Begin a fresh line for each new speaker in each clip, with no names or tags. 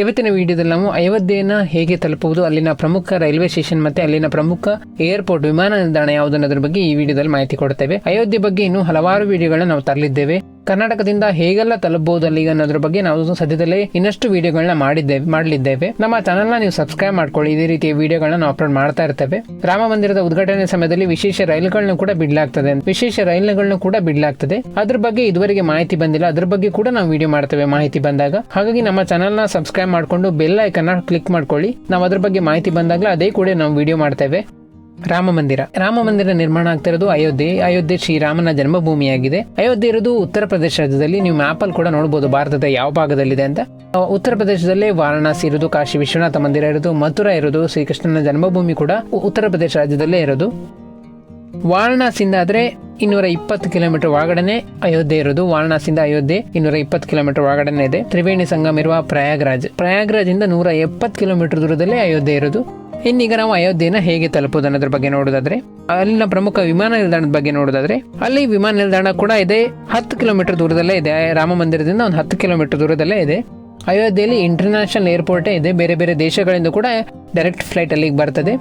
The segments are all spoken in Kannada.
ಇವತ್ತಿನ ವಿಡಿಯೋದಲ್ಲಿ ನಾವು ಅಯೋಧ್ಯೆಯನ್ನ ಹೇಗೆ ತಲುಪುವುದು, ಅಲ್ಲಿನ ಪ್ರಮುಖ ರೈಲ್ವೆ ಸ್ಟೇಷನ್ ಮತ್ತೆ ಅಲ್ಲಿನ ಪ್ರಮುಖ ಏರ್ಪೋರ್ಟ್, ವಿಮಾನ ನಿಲ್ದಾಣ ಯಾವುದನ್ನೋದ್ರ ಬಗ್ಗೆ ಈ ವಿಡಿಯೋದಲ್ಲಿ ಮಾಹಿತಿ ಕೊಡುತ್ತೇವೆ ಅಯೋಧ್ಯೆ ಬಗ್ಗೆ ಇನ್ನೂ ಹಲವಾರು ವಿಡಿಯೋಗಳನ್ನ ನಾವು ತರಲಿದ್ದೇವೆ. ಕರ್ನಾಟಕದಿಂದ ಹೇಗೆಲ್ಲ ತಲುಪಬಹುದಲ್ಲಿ ಅನ್ನೋದ್ರ ಬಗ್ಗೆ ನಾವು ಸದ್ಯದಲ್ಲೇ ಇನ್ನಷ್ಟು ವಿಡಿಯೋಗಳನ್ನ ಮಾಡಿದ್ದೇವೆ, ಮಾಡಲಿದ್ದೇವೆ. ನಮ್ಮ ಚಾನಲ್ನ ನೀವು ಸಬ್ಸ್ಕ್ರೈಬ್ ಮಾಡ್ಕೊಳ್ಳಿ. ಇದೇ ರೀತಿಯ ವಿಡಿಯೋಗಳನ್ನ ನಾವು ಅಪ್ಲೋಡ್ ಮಾಡ್ತಾ ಇರ್ತೇವೆ. ರಾಮ ಮಂದಿರದ ಉದ್ಘಾಟನೆ ಸಮಯದಲ್ಲಿ ವಿಶೇಷ ರೈಲುಗಳನ್ನು ಕೂಡ ಬಿಡ್ಲಾಗ್ತದೆ. ವಿಶೇಷ ರೈಲುಗಳನ್ನು ಕೂಡ ಬಿಡ್ಲಾಗ್ತದೆ. ಅದ್ರ ಬಗ್ಗೆ ಇದುವರೆಗೆ ಮಾಹಿತಿ ಬಂದಿಲ್ಲ. ಅದ್ರ ಬಗ್ಗೆ ಕೂಡ ನಾವು ವಿಡಿಯೋ ಮಾಡ್ತೇವೆ ಮಾಹಿತಿ ಬಂದಾಗ. ಹಾಗಾಗಿ ನಮ್ಮ ಚಾನಲ್ನ ಸಬ್ಸ್ಕ್ರೈಬ್ ಮಾಡ್ಕೊಂಡು ಬೆಲ್ ಐಕನ್ನ ಕ್ಲಿಕ್ ಮಾಡ್ಕೊಳ್ಳಿ. ನಾವು ಅದ್ರ ಬಗ್ಗೆ ಮಾಹಿತಿ ಬಂದಾಗಲೇ ಅದೇ ಕೂಡ ನಾವು ವಿಡಿಯೋ ಮಾಡ್ತೇವೆ. ರಾಮ ಮಂದಿರ. ರಾಮ ಮಂದಿರ ನಿರ್ಮಾಣ ಆಗ್ತಾ ಇರೋದು ಅಯೋಧ್ಯೆ. ಅಯೋಧ್ಯೆ ಶ್ರೀರಾಮನ ಜನ್ಮಭೂಮಿಯಾಗಿದೆ. ಅಯೋಧ್ಯೆ ಇರೋದು ಉತ್ತರ ಪ್ರದೇಶ ರಾಜ್ಯದಲ್ಲಿ. ನೀವು ಮ್ಯಾಪ್ ಅಲ್ಲಿ ಕೂಡ ನೋಡಬಹುದು ಭಾರತದ ಯಾವ ಭಾಗದಲ್ಲಿದೆ ಅಂತ. ಉತ್ತರ ಪ್ರದೇಶದಲ್ಲೇ ವಾರಣಾಸಿ ಇರೋದು, ಕಾಶಿ ವಿಶ್ವನಾಥ ಮಂದಿರ ಇರೋದು, ಮಥುರಾ ಇರೋದು, ಶ್ರೀಕೃಷ್ಣನ ಜನ್ಮಭೂಮಿ ಕೂಡ ಉತ್ತರ ಪ್ರದೇಶ ರಾಜ್ಯದಲ್ಲೇ ಇರೋದು. ವಾರಣಾಸಿಯಿಂದ ಆದರೆ ಇನ್ನೂರ ಇಪ್ಪತ್ತು ಕಿಲೋಮೀಟರ್ ಒಳಗಡೆನೆ ಅಯೋಧ್ಯೆ ಇರೋದು. ವಾರಣಾಸಿಯಿಂದ ಅಯೋಧ್ಯೆ ಇನ್ನೂರ ಇಪ್ಪತ್ತು ಕಿಲೋಮೀಟರ್ ಒಳಗಡೆನೆ ಇದೆ. ತ್ರಿವೇಣಿ ಸಂಗಮ ಇರುವ ಪ್ರಯಾಗ್ರಾಜ್. ಪ್ರಯಾಗ್ರಾಜ್ ಇಂದ ನೂರ ಎಪ್ಪತ್ತು ಕಿಲೋಮೀಟರ್ ದೂರದಲ್ಲೇ ಅಯೋಧ್ಯೆ ಇರೋದು. ಇನ್ನೀಗ ನಾವು ಅಯೋಧ್ಯೆನ ಹೇಗೆ ತಲುಪೋದು ಅನ್ನೋದ್ರ ಬಗ್ಗೆ ನೋಡೋದಾದ್ರೆ ಅಲ್ಲಿನ ಪ್ರಮುಖ ವಿಮಾನ ನಿಲ್ದಾಣದ ಬಗ್ಗೆ ನೋಡೋದಾದ್ರೆ ಅಲ್ಲಿ ವಿಮಾನ ನಿಲ್ದಾಣ ಕೂಡ ಇದೆ. ಹತ್ತು ಕಿಲೋಮೀಟರ್ ದೂರದಲ್ಲೇ ಇದೆ. ರಾಮ ಮಂದಿರದಿಂದ ಒಂದು ಹತ್ತು ಕಿಲೋಮೀಟರ್ ದೂರದಲ್ಲೇ ಇದೆ. ಅಯೋಧ್ಯೆಯಲ್ಲಿ ಇಂಟರ್ನ್ಯಾಷನಲ್ ಏರ್ಪೋರ್ಟೇ ಇದೆ. ಬೇರೆ ಬೇರೆ ದೇಶಗಳಿಂದ ಕೂಡ ಡೈರೆಕ್ಟ್ ಫ್ಲೈಟ್ ಅಲ್ಲಿಗೆ ಬರ್ತದೆ.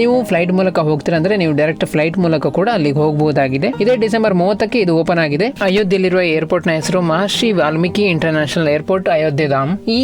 ನೀವು ಫ್ಲೈಟ್ ಮೂಲಕ ಹೋಗ್ತೀರಾ ಅಂದ್ರೆ ನೀವು ಡೈರೆಕ್ಟ್ ಫ್ಲೈಟ್ ಮೂಲಕ ಕೂಡ ಅಲ್ಲಿಗೆ ಹೋಗಬಹುದಾಗಿದೆ ಇದೇ ಡಿಸೆಂಬರ್ ಮೂವತ್ತಕ್ಕೆ ಇದು ಓಪನ್ ಆಗಿದೆ. ಅಯೋಧ್ಯೆಯಲ್ಲಿರುವ ಏರ್ಪೋರ್ಟ್ನ ಹೆಸರು ಮಹರ್ಷಿ ವಾಲ್ಮೀಕಿ ಇಂಟರ್ನ್ಯಾಷನಲ್ ಏರ್ಪೋರ್ಟ್ ಅಯೋಧ್ಯೆ ಧಾಮ್. ಈ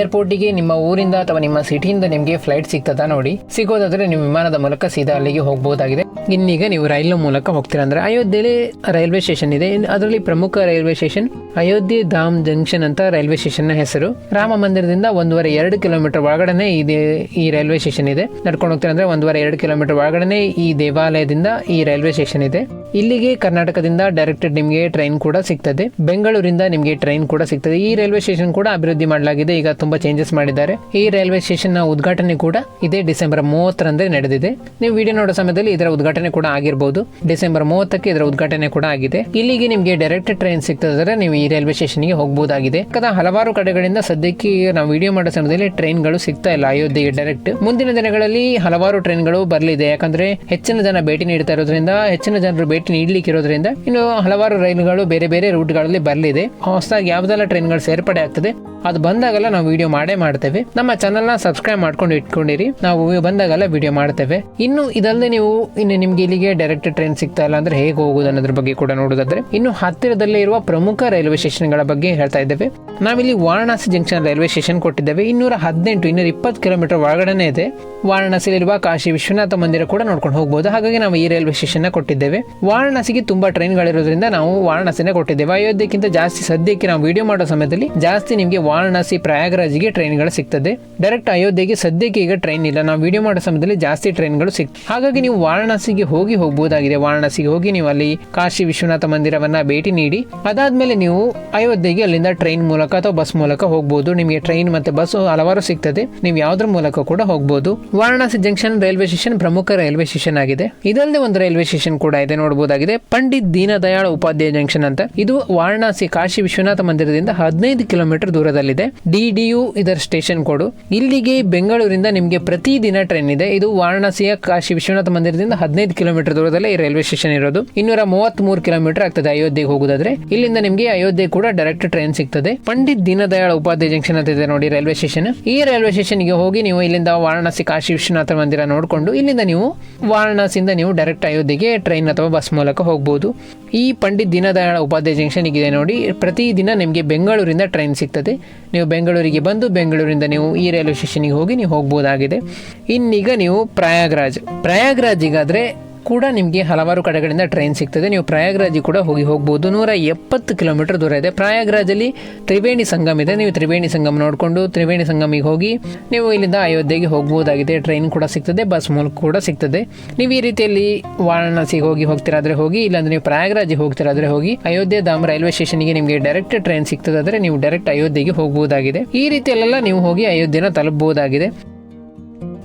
ಏರ್ಪೋರ್ಟ್ಗೆ ನಿಮ್ಮ ಊರಿಂದ ಅಥವಾ ನಿಮ್ಮ ಸಿಟಿಯಿಂದ ನಿಮಗೆ ಫ್ಲೈಟ್ ಸಿಗ್ತದ ನೋಡಿ. ಸಿಗೋದಾದ್ರೆ ನೀವು ವಿಮಾನದ ಮೂಲಕ ಸೀದಾ ಅಲ್ಲಿಗೆ ಹೋಗಬಹುದಾಗಿದೆ ಇನ್ನೀಗ ನೀವು ರೈಲು ಮೂಲಕ ಹೋಗ್ತೀರಾ ಅಂದ್ರೆ ಅಯೋಧ್ಯೆಯಲ್ಲಿ ರೈಲ್ವೆ ಸ್ಟೇಷನ್ ಇದೆ. ಅದರಲ್ಲಿ ಪ್ರಮುಖ railway station Ayodhya Dham junction ಅಂತ ರೈಲ್ವೆ ಸ್ಟೇಷನ್ನ ಹೆಸರು. ರಾಮ ಮಂದಿರದಿಂದ ಒಂದೂವರೆ ಎರಡು ಕಿಲೋಮೀಟರ್ ಒಳಗಡೆ ಇದೆ ಈ ರೈಲ್ವೆ ಸ್ಟೇಷನ್ ಇದೆ. ನಡ್ಕೊಂಡು ಹೋಗ್ತೀರಾ ಅಂದ್ರೆ ಒಂದೂವರೆ ಎರಡು ಕಿಲೋಮೀಟರ್ ಒಳಗಡೆ ಈ ದೇವಾಲಯದಿಂದ ಈ ರೈಲ್ವೆ ಸ್ಟೇಷನ್ ಇದೆ. ಇಲ್ಲಿಗೆ ಕರ್ನಾಟಕದಿಂದ ಡೈರೆಕ್ಟ್ ನಿಮಗೆ ಟ್ರೈನ್ ಕೂಡ ಸಿಗ್ತದೆ. ಬೆಂಗಳೂರಿಂದ ನಿಮಗೆ ಟ್ರೈನ್ ಕೂಡ ಸಿಗ್ತದೆ. ಈ ರೈಲ್ವೆ ಸ್ಟೇಷನ್ ಕೂಡ ಅಭಿವೃದ್ಧಿ ಮಾಡಲಾಗಿದೆ. ಈಗ ತುಂಬಾ ಚೇಂಜಸ್ ಮಾಡಿದ್ದಾರೆ. ಈ ರೈಲ್ವೆ ಸ್ಟೇಷನ್ನ ಉದ್ಘಾಟನೆ ಕೂಡ ಇದೇ ಡಿಸೆಂಬರ್ ಮೂವತ್ತರಂದೇ ನಡೆದಿದೆ. ನೀವು ವಿಡಿಯೋ ನೋಡೋ ಸಮಯದಲ್ಲಿ ಇದರ ಉದ್ಘಾಟನೆ ಕೂಡ ಆಗಿರಬಹುದು ಡಿಸೆಂಬರ್ ಮೂವತ್ತಕ್ಕೆ ಇದರ ಉದ್ಘಾಟನೆ ಕೂಡ ಆಗಿದೆ. ಇಲ್ಲಿಗೆ ನಿಮಗೆ ಡೈರೆಕ್ಟ್ ಟ್ರೈನ್ ಸಿಗ್ತದೆ. ನೀವು ಈ ರೈಲ್ವೆ ಸ್ಟೇಷನ್ಗೆ ಹೋಗಬಹುದಾಗಿದೆ ಹಲವಾರು ಕಡೆಗಳಿಂದ ಸದ್ಯಕ್ಕೆ ನಾವು ವಿಡಿಯೋ ಮಾಡೋ ಸಮಯದಲ್ಲಿ ಟ್ರೈನ್ಗಳು ಸಿಗ್ತಾ ಇಲ್ಲ. ಅಯೋಧ್ಯೆಗೆ ಡೈರೆಕ್ಟ್ ಮುಂದಿನ ದಿನಗಳಲ್ಲಿ ಹಲವಾರು ಟ್ರೈನ್ಗಳು ಬರಲಿದೆ. ಯಾಕಂದ್ರೆ ಹೆಚ್ಚಿನ ಜನ ಭೇಟಿ ನೀಡ್ತಾ ಇರೋದ್ರಿಂದ ಹೆಚ್ಚಿನ ಜನರು ಭೇಟಿ ನೀಡ್ಲಿಕ್ಕೆ ಇರೋದ್ರಿಂದ ಇನ್ನು ಹಲವಾರು ರೈಲುಗಳು ಬೇರೆ ಬೇರೆ ರೂಟ್ಗಳಲ್ಲಿ ಬರಲಿದೆ. ಹೊಸದಾಗಿ ಯಾವ್ದೆಲ್ಲ ಟ್ರೈನ್ಗಳು ಸೇರ್ಪಡೆ ಆಗ್ತದೆ, ಅದು ಬಂದಾಗೆಲ್ಲ ನಾವು ವಿಡಿಯೋ ಮಾಡೇ ಮಾಡ್ತೇವೆ. ನಮ್ಮ ಚಾನಲ್ನ ಸಬ್ಸ್ಕ್ರೈಬ್ ಮಾಡ್ಕೊಂಡು ಇಟ್ಕೊಂಡಿರಿ, ನಾವು ಬಂದಾಗೆಲ್ಲ ವಿಡಿಯೋ ಮಾಡ್ತೇವೆ. ಇನ್ನು ಇದಲ್ಲದೆ ನೀವು ಇನ್ನು ನಿಮ್ಗೆ ಇಲ್ಲಿಗೆ ಡೈರೆಕ್ಟ್ ಟ್ರೈನ್ ಸಿಗ್ತಾ ಇಲ್ಲ ಅಂದ್ರೆ ಹೇಗೆ ಹೋಗುದು ಅನ್ನೋದ್ರ ಬಗ್ಗೆ ಕೂಡ ನೋಡೋದಾದ್ರೆ ಇನ್ನು ಹತ್ತಿರದಲ್ಲೇ ಇರುವ ಪ್ರಮುಖ ರೈಲ್ವೆ ಸ್ಟೇಷನ್ಗಳ ಬಗ್ಗೆ ಹೇಳ್ತಾ ಇದ್ದೇವೆ. ನಾವಿಲ್ಲಿ ವಾರಣಾಸಿ ಜಂಕ್ಷನ್ ರೈಲ್ವೆ ಸ್ಟೇಷನ್ ಕೊಟ್ಟಿದ್ದೇವೆ. ಇನ್ನೂರ ಹದಿನೆಂಟು, ಇನ್ನೂರ ಇಪ್ಪತ್ತು ಕಿಲೋಮೀಟರ್ ಒಳಗಡೆನೆ ಇದೆ. ವಾರಣಾಸಿಯಲ್ಲಿರುವ ಕಾಶಿ ವಿಶ್ವನಾಥ ಮಂದಿರ ಕೂಡ ನೋಡ್ಕೊಂಡು ಹೋಗಬಹುದು ಹಾಗಾಗಿ ನಾವು ಈ ರೈಲ್ವೆ ಸ್ಟೇಷನ್ ಕೊಟ್ಟಿದ್ದೇವೆ. ವಾರಣಾಸಿಗೆ ತುಂಬಾ ಟ್ರೈನ್ಗಳಿರೋದ್ರಿಂದ ನಾವು ವಾರಣಾಸಿನೇ ಕೊಟ್ಟಿದ್ದೇವೆ. ಅಯೋಧ್ಯೆಗಿಂತ ಜಾಸ್ತಿ ಸದ್ಯಕ್ಕೆ ನಾವು ವಿಡಿಯೋ ಮಾಡೋ ಸಮಯದಲ್ಲಿ ಜಾಸ್ತಿ ನಿಮಗೆ ವಾರಣಾಸಿ, ಪ್ರಯಾಗರಾಜ್ಗೆ ಟ್ರೈನ್ಗಳು ಸಿಗ್ತದೆ. ಡೈರೆಕ್ಟ್ ಅಯೋಧ್ಯೆಗೆ ಸದ್ಯಕ್ಕೆ ಈಗ ಟ್ರೈನ್ ಇಲ್ಲ. ನಾವು ವಿಡಿಯೋ ಮಾಡೋ ಸಮಯದಲ್ಲಿ ಜಾಸ್ತಿ ಟ್ರೈನ್ಗಳು ಸಿಗ್ ಹಾಗಾಗಿ ನೀವು ವಾರಣಾಸಿಗೆ ಹೋಗಿ ಹೋಗಬಹುದಾಗಿದೆ ವಾರಣಾಸಿಗೆ ಹೋಗಿ ನೀವು ಅಲ್ಲಿ ಕಾಶಿ ವಿಶ್ವನಾಥ ಮಂದಿರವನ್ನ ಭೇಟಿ ನೀಡಿ, ಅದಾದ್ಮೇಲೆ ನೀವು ಅಯೋಧ್ಯೆಗೆ ಅಲ್ಲಿಂದ ಟ್ರೈನ್ ಮೂಲಕ ಅಥವಾ ಬಸ್ ಮೂಲಕ ಹೋಗಬಹುದು ನಿಮಗೆ ಟ್ರೈನ್ ಮತ್ತೆ ಬಸ್ ಹಲವಾರು ಸಿಗ್ತದೆ. ನೀವು ಯಾವ್ದ್ರ ಮೂಲಕ ಕೂಡ ಹೋಗಬಹುದು ವಾರಣಾಸಿ ಜಂಕ್ಷನ್ ರೈಲ್ವೆ ಸ್ಟೇಷನ್ ಪ್ರಮುಖ ರೈಲ್ವೆ ಸ್ಟೇಷನ್ ಆಗಿದೆ. ಇದಲ್ಲದೆ ಒಂದು ರೈಲ್ವೆ ಸ್ಟೇಷನ್ ಕೂಡ ಇದೆ. ನೋಡಬಹುದಾಗಿದೆ ಪಂಡಿತ್ ದೀನದಯಾಳ್ ಉಪಾಧ್ಯಾಯ ಜಂಕ್ಷನ್ ಅಂತ. ಇದು ವಾರಣಾಸಿ ಕಾಶಿ ವಿಶ್ವನಾಥ ಮಂದಿರದಿಂದ ಹದಿನೈದು ಕಿಲೋಮೀಟರ್ ದೂರದಲ್ಲಿದೆ. ಡಿಡಿಯು ಇದರ ಸ್ಟೇಷನ್ ಕೋಡು. ಇಲ್ಲಿಗೆ ಬೆಂಗಳೂರಿಂದ ನಿಮಗೆ ಪ್ರತಿದಿನ ಟ್ರೈನ್ ಇದೆ. ಇದು ವಾರಣಾಸಿಯ ಕಾಶಿ ವಿಶ್ವನಾಥ ಮಂದಿರದಿಂದ ಹದಿನೈದು ಕಿಲೋಮೀಟರ್ ದೂರದಲ್ಲೇ ಈ ರೈಲ್ವೆ ಸ್ಟೇಷನ್ ಇರೋದು. ಇನ್ನೂರ ಮೂವತ್ತ್ ಮೂರು ಕಿಲೋಮೀಟರ್ ಆಗ್ತದೆ ಅಯೋಧ್ಯೆಗೆ ಹೋಗುದಾದ್ರೆ. ಇಲ್ಲಿಂದ ನಿಮಗೆ ಅಯೋಧ್ಯೆ ಕೂಡ ಡೈರೆಕ್ಟ್ ಟ್ರೈನ್ ಸಿಗ್ತದೆ. ಪಂಡಿತ್ ದೀನದಯಾಳ್ ಉಪಾಧ್ಯಾಯ ಜಂಕ್ಷನ್ ಅಂತ ಇದೆ ನೋಡಿ ರೈಲ್ವೆ ಸ್ಟೇಷನ್. ಈ ರೈಲ್ವೆ ಸ್ಟೇಷನ್ಗೆ ಹೋಗಿ ನೀವು ಇಲ್ಲಿಂದ ವಾರಣಾಸಿ ಕಾಶಿ ವಿಶ್ವನಾಥ ಮಂದಿರ ನೋಡಿಕೊಂಡು ಇಲ್ಲಿಂದ ನೀವು ವಾರಣಾಸಿಯಿಂದ ನೀವು ಡೈರೆಕ್ಟ್ ಅಯೋಧ್ಯೆಗೆ ಟ್ರೈನ್ ಅಥವಾ ಬಸ್ ಮೂಲಕ ಹೋಗ್ಬೋದು. ಈ ಪಂಡಿತ್ ದೀನದಯಾಳ ಉಪಾಧ್ಯಾಯ ಜಂಕ್ಷನ್ ಇದೆ ನೋಡಿ. ಪ್ರತಿದಿನ ನಿಮಗೆ ಬೆಂಗಳೂರಿಂದ ಟ್ರೈನ್ ಸಿಗ್ತದೆ. ನೀವು ಬೆಂಗಳೂರಿಗೆ ಬಂದು ಬೆಂಗಳೂರಿಂದ ನೀವು ಈ ರೈಲ್ವೆ ಸ್ಟೇಷನಿಗೆ ಹೋಗಿ ನೀವು ಹೋಗ್ಬೋದಾಗಿದೆ. ಇನ್ನೀಗ ನೀವು ಪ್ರಯಾಗ್ರಾಜ್. ಪ್ರಯಾಗ್ರಾಜಿಗಾದ್ರೆ ಕೂಡ ನಿಮಗೆ ಹಲವಾರು ಕಡೆಗಳಿಂದ ಟ್ರೈನ್ ಸಿಗ್ತದೆ. ನೀವು ಪ್ರಯಾಗ್ರಾಜಿ ಕೂಡ ಹೋಗಿ ಹೋಗ್ಬೋದು. ನೂರ ಎಪ್ಪತ್ತು ಕಿಲೋಮೀಟರ್ ದೂರ ಇದೆ. ಪ್ರಯಾಗ್ರಾಜಲ್ಲಿ ತ್ರಿವೇಣಿ ಸಂಗಮ ಇದೆ. ನೀವು ತ್ರಿವೇಣಿ ಸಂಗಮ್ ನೋಡಿಕೊಂಡು ತ್ರಿವೇಣಿ ಸಂಗಮಿಗೆ ಹೋಗಿ ನೀವು ಇಲ್ಲಿಂದ ಅಯೋಧ್ಯೆಗೆ ಹೋಗ್ಬೋದಾಗಿದೆ. ಟ್ರೈನ್ ಕೂಡ ಸಿಗ್ತದೆ. ಬಸ್ ಮೂಲಕ ಕೂಡ ಸಿಗ್ತದೆ. ನೀವು ಈ ರೀತಿಯಲ್ಲಿ ವಾರಣಾಸಿಗೆ ಹೋಗಿ ಹೋಗ್ತಿರಾದ್ರೆ ಹೋಗಿ, ಇಲ್ಲಾಂದ್ರೆ ನೀವು ಪ್ರಯಾಗ್ರಾಜ್ ಹೋಗ್ತಿರಾದ್ರೆ ಹೋಗಿ ಅಯೋಧ್ಯೆ ಧಾಮ್ ರೈಲ್ವೆ ಸ್ಟೇಷನ್ಗೆ ನಿಮಗೆ ಡೈರೆಕ್ಟ್ ಟ್ರೈನ್ ಸಿಗ್ತದಾದ್ರೆ ನೀವು ಡೈರೆಕ್ಟ್ ಅಯೋಧ್ಯೆಗೆ ಹೋಗ್ಬೋದಾಗಿದೆ. ಈ ರೀತಿಯಲ್ಲೆಲ್ಲ ನೀವು ಹೋಗಿ ಅಯೋಧ್ಯೆನ ತಲುಪಬಹುದಾಗಿದೆ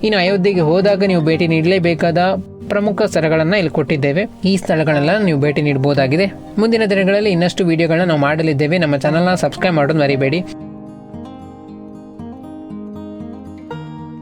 ಇನ್ನು ಅಯೋಧ್ಯೆಗೆ ಹೋದಾಗ ನೀವು ಭೇಟಿ ನೀಡಲೇಬೇಕಾದ ಪ್ರಮುಖ ಸ್ಥಳಗಳನ್ನ ಇಲ್ಲಿ ಕೊಟ್ಟಿದ್ದೇವೆ. ಈ ಸ್ಥಳಗಳೆಲ್ಲ ನೀವು ಭೇಟಿ ನೀಡಬಹುದಾಗಿದೆ. ಮುಂದಿನ ದಿನಗಳಲ್ಲಿ ಇನ್ನಷ್ಟು ವಿಡಿಯೋಗಳನ್ನ ನಾವು ಮಾಡಲಿದ್ದೇವೆ. ನಮ್ಮ ಚಾನಲ್ನ ಸಬ್ಸ್ಕ್ರೈಬ್ ಮಾಡೋದು ಮರಿಬೇಡಿ.